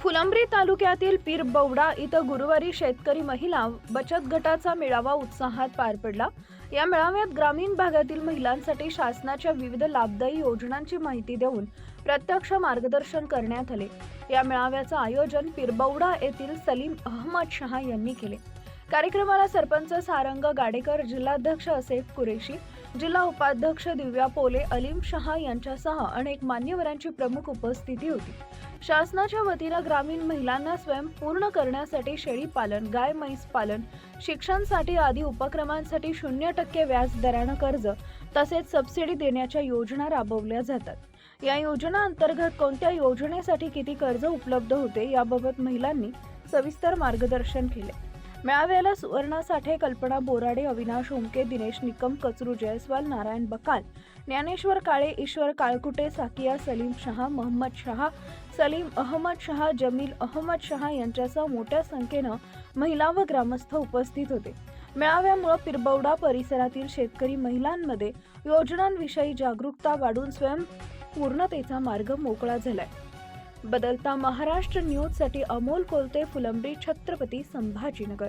फुलंब्री तालुक्यातील पीरबौडा इथं गुरुवारी शेतकरी महिला बचत गटाचा मेळावा उत्साहात पार पडला. या मेळाव्यात ग्रामीण भागातील महिलांसाठी शासनाच्या विविध लाभदायी योजनांची माहिती देऊन प्रत्यक्ष मार्गदर्शन करण्यात आले. या मेळाव्याचं आयोजन पीरबौडा येथील सलीम अहमद शहा यांनी केले. कार्यक्रमाला सरपंच सारंग गाडेकर जिल्हाध्यक्ष असेफ कुरेशी जिल्हा उपाध्यक्ष दिव्या पोले अलीम शहा यांच्यासह अनेक मान्यवरांची प्रमुख उपस्थिती होती. शासनाच्या वतीनं ग्रामीण महिलांना स्वयं पूर्ण करण्यासाठी शेळी पालन गाय म्हैस पालन शिक्षणसाठी आदी उपक्रमांसाठी शून्य टक्के व्याज दरानं कर्ज तसेच सबसिडी देण्याच्या योजना राबवल्या जातात. या योजना अंतर्गत कोणत्या योजनेसाठी किती कर्ज उपलब्ध होते याबाबत महिलांनी सविस्तर मार्गदर्शन केले. मेळाव्याला सुवर्णा साठे कल्पना बोराडे अविनाश उमके दिनेश निकम कचरू जयस्वाल नारायण बकाल ज्ञानेश्वर काळे ईश्वर काळकुटे साकिया सलीम शहा महम्मद शहा सलीम अहमद शहा जमील अहमद शहा यांच्यासह मोठ्या संख्येनं महिला व ग्रामस्थ उपस्थित होते. मेळाव्यामुळे पिरबौडा परिसरातील शेतकरी महिलांमध्ये योजनांविषयी जागरूकता वाढून स्वयंपूर्णतेचा मार्ग मोकळा झालाय. बदलता महाराष्ट्र न्यूजसाठी अमोल कोलते फुलंब्री छत्रपती संभाजीनगर.